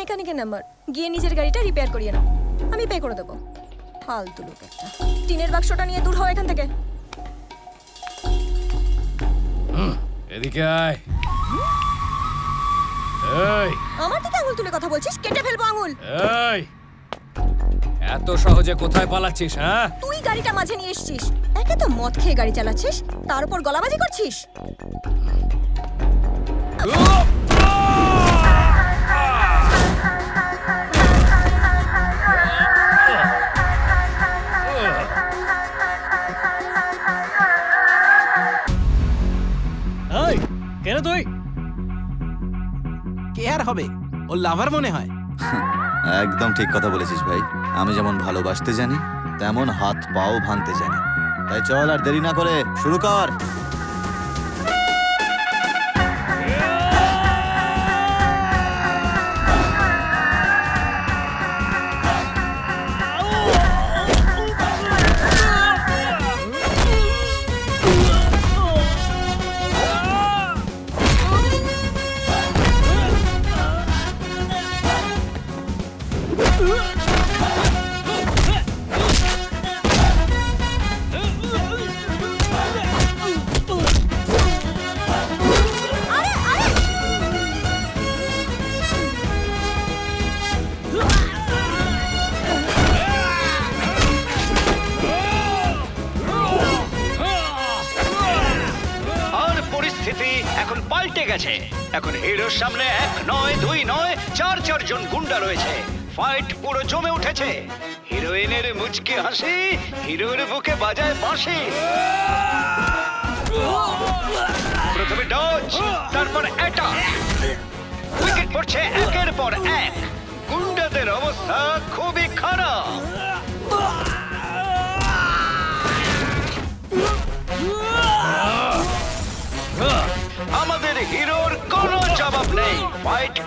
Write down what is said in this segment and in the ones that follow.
মেকানিকের number. গিয়ে নিজের গাড়িটা রিপেয়ার করিয়ে নাও। আমি পে করে দেবো। ফালতু লোক একটা। টিনের বাক্সটা নিয়ে দূর হও এখান থেকে। এদিকে আয়। এই। আমার দিকে আঙুল তুলে কথা বলছিস? কেটে ফেলব আঙুল। এই। এত সহজে কোথায় পালাচ্ছিস হ্যাঁ? তুই গাড়িটা মাঝে নিয়ে এসেছিস। একে তো মদ খেয়ে গাড়ি চালাচ্ছিস তার উপর গলাবাজি করছিস। কেন তুই? কে আর হবে? ও লাভার মনে হয়। একদম ঠিক কথা বলেছিস ভাই। আমি যেমন ভালোবাসতে জানি তেমন হাত পাও ভাঙতে জানি। তাই চল আর দেরি না করে শুরু কর। পরিস্থিতি এখন পাল্টে গেছে। এখন হিরোর সামনে এক নয়, দুই নয়, চার চারজন গুন্ডা রয়েছে। ফাইট পুরো জমে উঠেছে। হিরোইনের মুচকি হাসি হিরোর বুকে বাজায় বাঁশি। প্রথমে ডজ তারপর অ্যাটাক উইকেট পড়ছে একের পর এক। গুন্ডাদের অবস্থা খুবই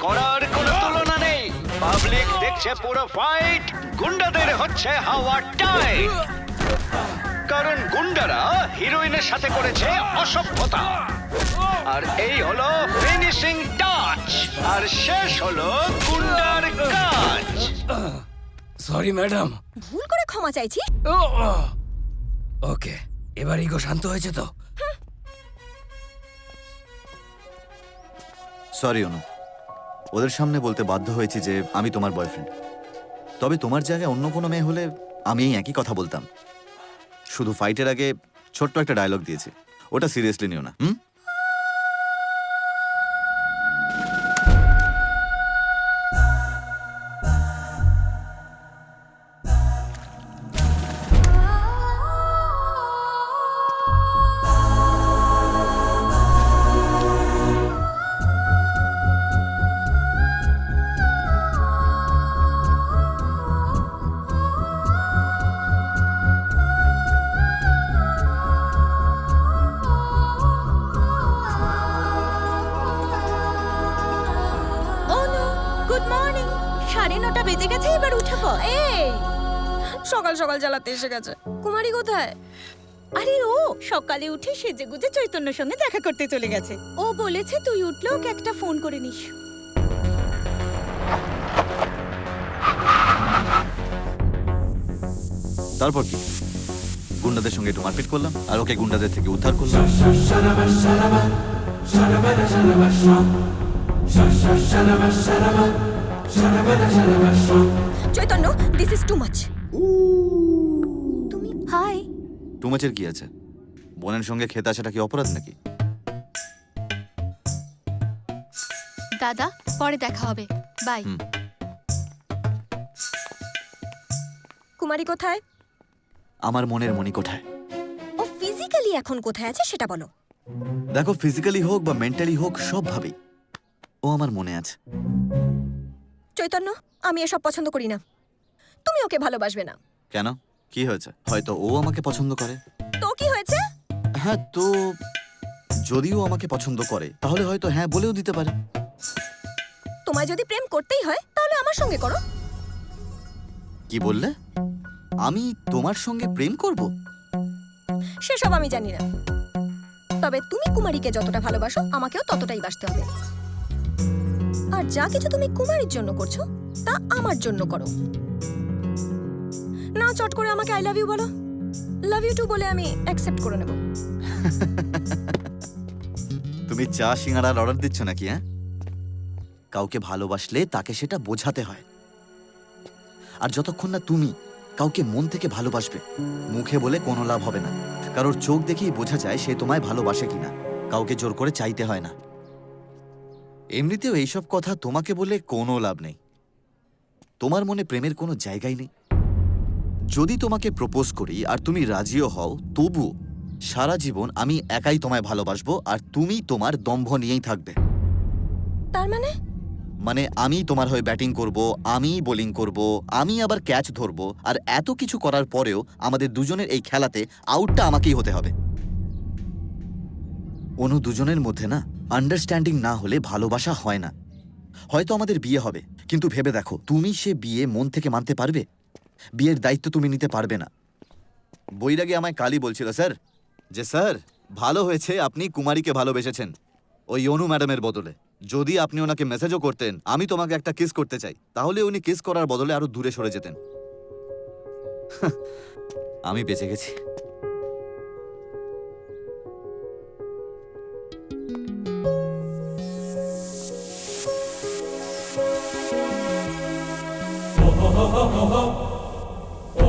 করার কোনো তুলনা নেই। পাবলিক দেখছে পুরো ফাইট গুন্ডাদের হচ্ছে হাওয়া টাইট কারণ গুন্ডারা হিরোইনের সাথে করেছে অসভ্যতা। আর এই হলো ফিনিশিং টাচ আর শেষ হলো গুন্ডার কাজ। সরি ম্যাডাম ভুল করে ক্ষমা চাইছি। ওকে এবার ইগো শান্ত হয়েছে তো। সরি অনু ওদের সামনে বলতে বাধ্য হয়েছি যে আমি তোমার বয়ফ্রেন্ড তবে তোমার জায়গায় অন্য কোনো মেয়ে হলে আমি এই একই কথা বলতাম। শুধু ফাইটের আগে ছোট্ট একটা ডায়লগ দিয়েছি। ওটা সিরিয়াসলি নিও না, হুম? সকাল জ্বালাতে এসে গেছে। কুমারী কোথায়? আরে ও সকালে উঠে সেজে গুজে চৈতন্যর সঙ্গে দেখা করতে চলে গেছে। ও বলেছে তুই উঠলে ওকে একটা ফোন করে নিস। তারপর কি? গুন্ডাদের সঙ্গে একটু মারপিট করলাম আর ওকে গুন্ডাদের থেকে উদ্ধার করলাম। Chaitanya this is too much high. টুমাচের কি আছে? বোনের সঙ্গে খেতে আসাটা কি অপরাধ নাকি? দাদা পরে দেখা হবে। বাই। হুম। কুমারী কোথায়? আমার মনের মনি কোঠায় ও ফিজিক্যালি এখন কোথায় আছে সেটা বলো। দেখো ফিজিক্যালি হোক বা মেন্টালি হোক সবভাবেই ও আমার মনে আছে। চৈতন্য আমি এসব পছন্দ করি না। তুমি ওকে ভালোবাসবে না। কেন? কি হয়েছে? হয়তো ও আমাকে পছন্দ করে। তো কি হয়েছে? হ্যাঁ তো যদিও আমাকে পছন্দ করে তাহলে হয়তো হ্যাঁ বলেও দিতে পারে। তোমায় যদি প্রেম করতেই হয় তাহলে আমার সঙ্গে করো। কি বললে? আমি তোমার সঙ্গে প্রেম করব? সেসব আমি জানি না। তবে তুমি কুমারীকে যতটা ভালোবাসো আমাকেও ততটাই বাসতে হবে। আর আর যা কিছু তুমি কুমারীর জন্য করছ তা আমার জন্য করো। না চট করে আমাকে আই লাভ ইউ বলো। লাভ ইউ টু বলে আমি অ্যাকসেপ্ট করে নেব। তুমি চা সিঙ্গারার অর্ডার দিচ্ছ নাকি হ্যাঁ? কাউকে ভালোবাসলে তাকে সেটা বোঝাতে হয়। আর যতক্ষণ না তুমি কাউকে মন থেকে ভালোবাসবে, মুখে বলে কোনো লাভ হবে না। কারোর চোখ দেখেই বোঝা যায় সে তোমায় ভালোবাসে কিনা। কাউকে জোর করে চাইতে হয় না। এমনিতেও এইসব কথা তোমাকে বলে কোনো লাভ নেই। তোমার মনে প্রেমের কোনো জায়গাই নেই। যদি তোমাকে প্রপোজ করি আর তুমি রাজিও হও তবু সারা জীবন আমি একাই তোমায় ভালোবাসবো আর তুমি তোমার দম্ভ নিয়েই থাকবে। তার মানে? মানে আমি তোমার হয়ে ব্যাটিং করব আমি বোলিং করব আমি আবার ক্যাচ ধরব আর এত কিছু করার পরেও আমাদের দুজনের এই খেলাতে আউটটা আমাকেই হতে হবে। অনু দুজনের মধ্যে না আন্ডারস্ট্যান্ডিং না হলে ভালোবাসা হয় না। হয়তো আমাদের বিয়ে হবে কিন্তু ভেবে দেখো তুমি সে বিয়ে মন থেকে মানতে পারবে? বিয়ের দায়িত্ব তুমি নিতে পারবে না বৈরাগে আমায় কালি বলছিল স্যার যে স্যার ভালো হয়েছে আপনি কুমারীকে ভালোবেসেছেন ওই অনু ম্যাডামের বদলে যদি আপনি ওনাকে মেসেজও করতেন আমি তোমাকে একটা কিস করতে চাই তাহলে উনি কিস করার বদলে আরও দূরে সরে যেতেন আমি বেঁচে গেছি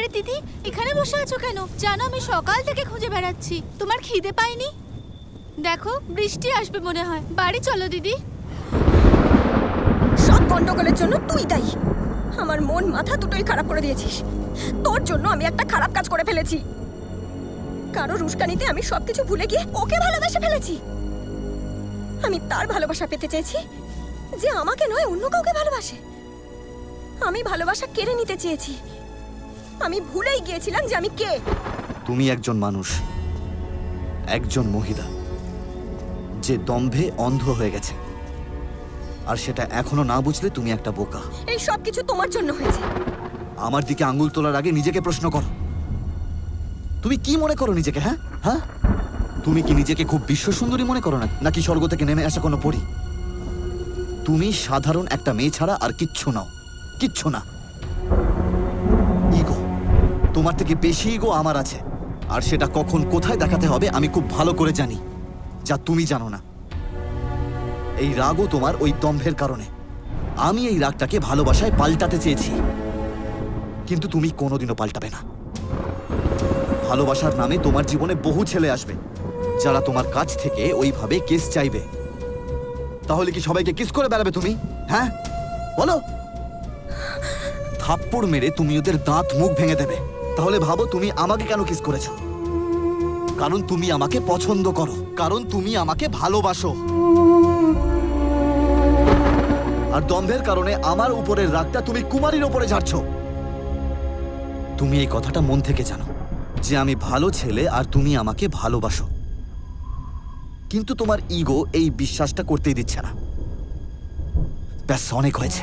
আরে দিদি, এখানে বসে আছো কেন? জানো, আমি সকাল থেকে খুঁজে বেড়াচ্ছি। তোমার খিদে পাইনি? দেখো, বৃষ্টি আসবে মনে হয়। বাড়ি চলো, দিদি। সব গন্ডগোলের জন্য তুই তাই আমার মন, মাথা দুটোই খারাপ করে দিয়েছিস। তোর জন্য আমি একটা খারাপ কাজ করে ফেলেছি। কারও উস্কানিতে আমি সবকিছু ভুলে গিয়ে ওকে ভালোবেসে ফেলেছি। আমি তার ভালোবাসা পেতে চেয়েছি যে আমাকে নয়, অন্য কাউকে ভালোবাসে। আমি ভালোবাসা কেড়ে নিতে চেয়েছি। আমি ভুলেই গিয়েছিলাম যে আমি কে। তুমি একজন মানুষ। একজন মহিলা। যে দম্ভে অন্ধ হয়ে গেছে। আর সেটা এখনও না বুঝলে তুমি একটা বোকা। এই সব কিছু তোমার জন্য হয়েছে। আমার দিকে আঙুল তোলার আগে নিজেকে প্রশ্ন করো। তুমি কি মনে করো নিজেকে হ্যাঁ? হ্যাঁ? তুমি কি নিজেকে খুব বিশ্ব সুন্দরী মনে করো না? নাকি স্বর্গ থেকে নেমে আসা কোনো পড়ি তুমি সাধারণ একটা মেয়ে ছাড়া আর কিচ্ছু নাও। কিচ্ছু না। তোমার থেকে বেশি ইগো আমার আছে। আর সেটা কখন কোথায় দেখাতে হবে আমি খুব ভালো করে জানি, যা তুমি জানো না। এই রাগও তোমার ওই দম্ভের কারণে। আমি এই রাগটাকে ভালোবাসায় পাল্টাতে চেয়েছি। কিন্তু তুমি কোনোদিনও পাল্টাবে না। ভালোবাসার নামে তোমার জীবনে বহু ছেলে আসবে, যারা তোমার কাছ থেকে ওইভাবে কেস চাইবে। তাহলে কি সবাইকে কিস করে বেড়াবে তুমি হ্যাঁ? বলো। থাপ্পড় মেরে তুমি ওদের দাঁত মুখ ভেঙে দেবে। তাহলে ভাবো তুমি আমাকে কেন কিস করেছ? কারণ তুমি আমাকে পছন্দ করো। কারণ তুমি আমাকে ভালোবাসো। আর দম্ভের কারণে আমার উপরের রাগটা তুমি কুমারীর উপরে ঝাড়ছো। তুমি এই কথাটা মন থেকে জানো যে আমি ভালো ছেলে আর তুমি আমাকে ভালোবাসো। কিন্তু তোমার ইগো এই বিশ্বাসটা করতেই দিচ্ছে না। ব্যাস, অনেক হয়েছে।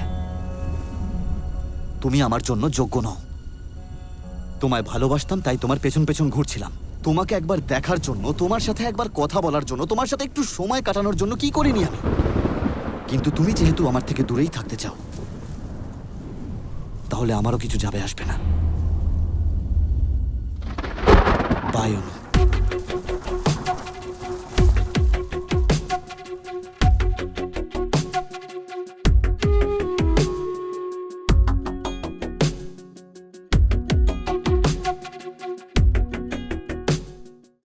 তুমি আমার জন্য যোগ্য নও। তোমায় ভালোবাসতাম, তাই তোমার পেছন পেছন ঘুরছিলাম। তোমাকে একবার দেখার জন্য, তোমার সাথে একবার কথা বলার জন্য, তোমার সাথে একটু সময় কাটানোর জন্য কি করিনি আমি? কিন্তু তুমি যেহেতু আমার থেকে দূরেই থাকতে চাও, তাহলে আমারও কিছু যাবে আসবে না। বাই অনু